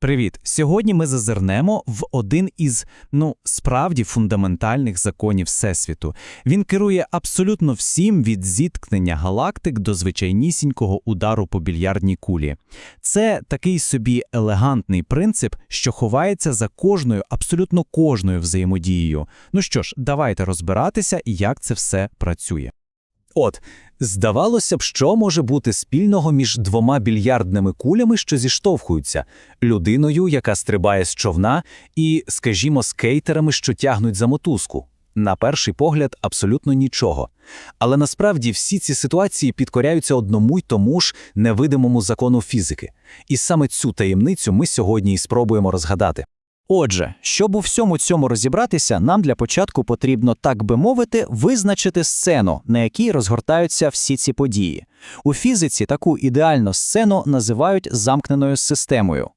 Привіт! Сьогодні ми зазирнемо в один із ну справді фундаментальних законів Всесвіту. Він керує абсолютно всім від зіткнення галактик до звичайнісінького удару по більярдній кулі. Це такий собі елегантний принцип, що ховається за кожною, абсолютно кожною взаємодією. Ну що ж, давайте розбиратися, як це все працює. От, здавалося б, що може бути спільного між двома більярдними кулями, що зіштовхуються, людиною, яка стрибає з човна, і, скажімо, скейтерами, що тягнуть за мотузку. На перший погляд, абсолютно нічого. Але насправді всі ці ситуації підкоряються одному й тому ж невидимому закону фізики. І саме цю таємницю ми сьогодні і спробуємо розгадати. Отже, щоб у всьому цьому розібратися, нам для початку потрібно, так би мовити, визначити сцену, на якій розгортаються всі ці події. У фізиці таку ідеальну сцену називають замкненою системою.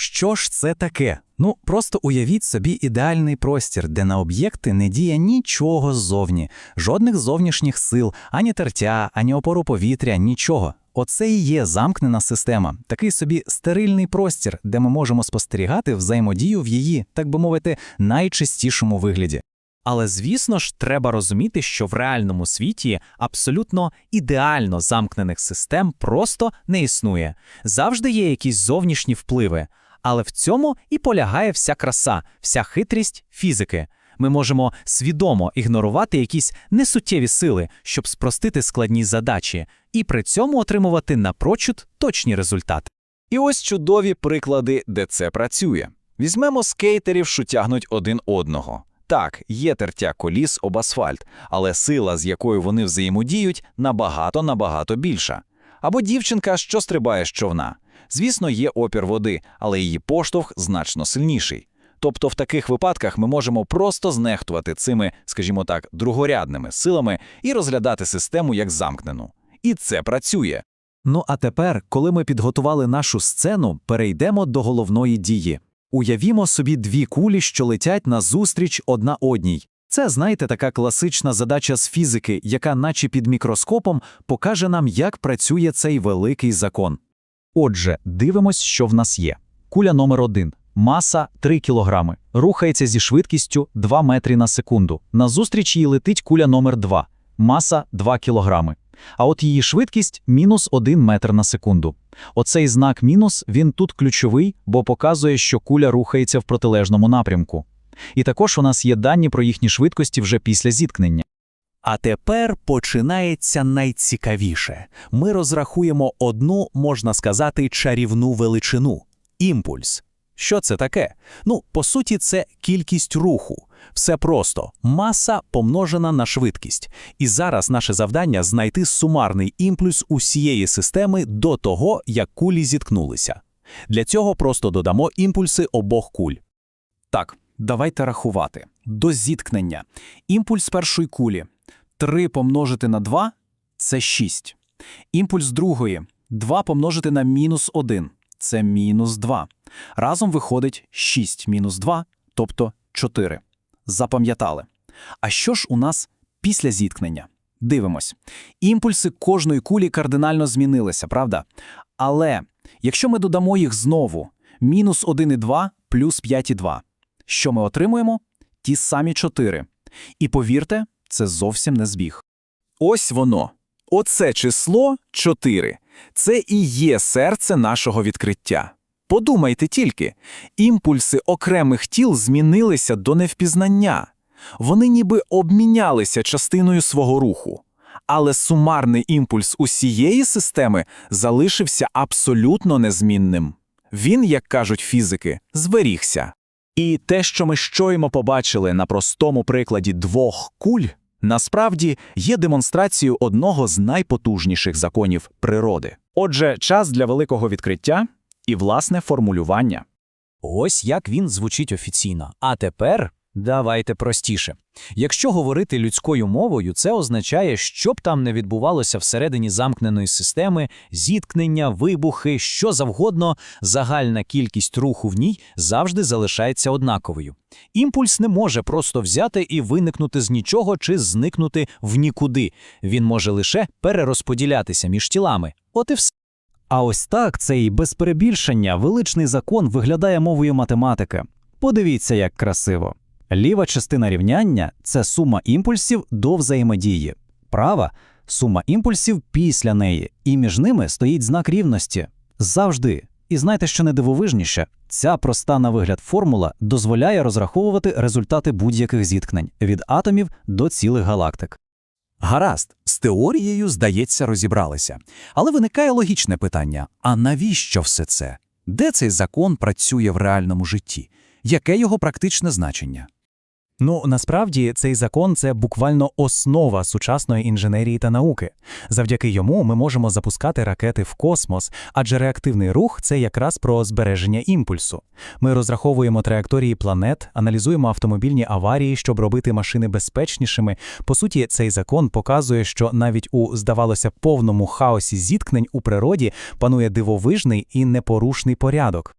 Що ж це таке? Ну, просто уявіть собі ідеальний простір, де на об'єкти не діє нічого ззовні, жодних зовнішніх сил, ані тертя, ані опору повітря, нічого. Оце і є замкнена система, такий собі стерильний простір, де ми можемо спостерігати взаємодію в її, так би мовити, найчистішому вигляді. Але звісно ж, треба розуміти, що в реальному світі абсолютно ідеально замкнених систем просто не існує. Завжди є якісь зовнішні впливи. Але в цьому і полягає вся краса, вся хитрість фізики. Ми можемо свідомо ігнорувати якісь несуттєві сили, щоб спростити складні задачі, і при цьому отримувати напрочуд точні результати. І ось чудові приклади, де це працює. Візьмемо скейтерів, що тягнуть один одного. Так, є тертя коліс об асфальт, але сила, з якою вони взаємодіють, набагато-набагато більша. Або дівчинка, що стрибає з човна. Звісно, є опір води, але її поштовх значно сильніший. Тобто в таких випадках ми можемо просто знехтувати цими, скажімо так, другорядними силами і розглядати систему як замкнену. І це працює. Ну а тепер, коли ми підготували нашу сцену, перейдемо до головної дії. Уявімо собі дві кулі, що летять назустріч одна одній. Це, знаєте, така класична задача з фізики, яка, наче під мікроскопом, покаже нам, як працює цей великий закон. Отже, дивимось, що в нас є. Куля номер один. Маса 3 кілограми. Рухається зі швидкістю 2 метри на секунду. Назустріч їй летить куля номер 2. Маса 2 кілограми. А от її швидкість мінус 1 метр на секунду. Оцей знак мінус він тут ключовий, бо показує, що куля рухається в протилежному напрямку. І також у нас є дані про їхні швидкості вже після зіткнення. А тепер починається найцікавіше. Ми розрахуємо одну, можна сказати, чарівну величину імпульс. Що це таке? Ну, по суті, це кількість руху. Все просто маса помножена на швидкість. І зараз наше завдання знайти сумарний імпульс усієї системи до того, як кулі зіткнулися. Для цього просто додамо імпульси обох куль. Так, давайте рахувати. До зіткнення. Імпульс першої кулі 3 помножити на 2 – це 6. Імпульс другої 2 помножити на мінус 1 – це мінус 2. Разом виходить 6 мінус 2, тобто 4. Запам'ятали. А що ж у нас після зіткнення? Дивимось. Імпульси кожної кулі кардинально змінилися, правда? Але якщо ми додамо їх знову, мінус 1,2 плюс 5,2, що ми отримуємо? Ті самі 4. І повірте, це зовсім не збіг. Ось воно. Оце число 4. Це і є серце нашого відкриття. Подумайте тільки, імпульси окремих тіл змінилися до невпізнання. Вони ніби обмінялися частиною свого руху. Але сумарний імпульс усієї системи залишився абсолютно незмінним. Він, як кажуть фізики, зберігся. І те, що ми щойно побачили на простому прикладі двох куль, насправді є демонстрацією одного з найпотужніших законів природи. Отже, час для великого відкриття і власне формулювання. Ось як він звучить офіційно. А тепер давайте простіше. Якщо говорити людською мовою, це означає, що б там не відбувалося всередині замкненої системи, зіткнення, вибухи, що завгодно, загальна кількість руху в ній завжди залишається однаковою. Імпульс не може просто взяти і виникнути з нічого чи зникнути в нікуди. Він може лише перерозподілятися між тілами. От і все. А ось так цей без перебільшення величний закон виглядає мовою математики. Подивіться, як красиво. Ліва частина рівняння це сума імпульсів до взаємодії. Права сума імпульсів після неї, і між ними стоїть знак рівності. Завжди. І знаєте, що найдивовижніше? Ця проста на вигляд формула дозволяє розраховувати результати будь-яких зіткнень від атомів до цілих галактик. Гаразд, з теорією, здається, розібралися. Але виникає логічне питання: а навіщо все це? Де цей закон працює в реальному житті? Яке його практичне значення? Ну, насправді, цей закон це буквально основа сучасної інженерії та науки. Завдяки йому ми можемо запускати ракети в космос, адже реактивний рух це якраз про збереження імпульсу. Ми розраховуємо траєкторії планет, аналізуємо автомобільні аварії, щоб робити машини безпечнішими. По суті, цей закон показує, що навіть у, здавалося, повному хаосі зіткнень у природі панує дивовижний і непорушний порядок.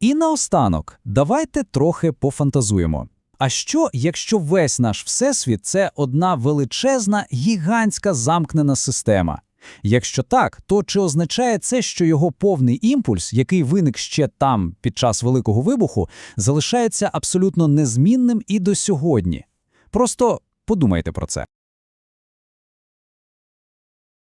І наостанок, давайте трохи пофантазуємо. А що, якщо весь наш всесвіт це одна величезна, гігантська замкнена система? Якщо так, то чи означає це, що його повний імпульс, який виник ще там під час Великого вибуху, залишається абсолютно незмінним і до сьогодні? Просто подумайте про це.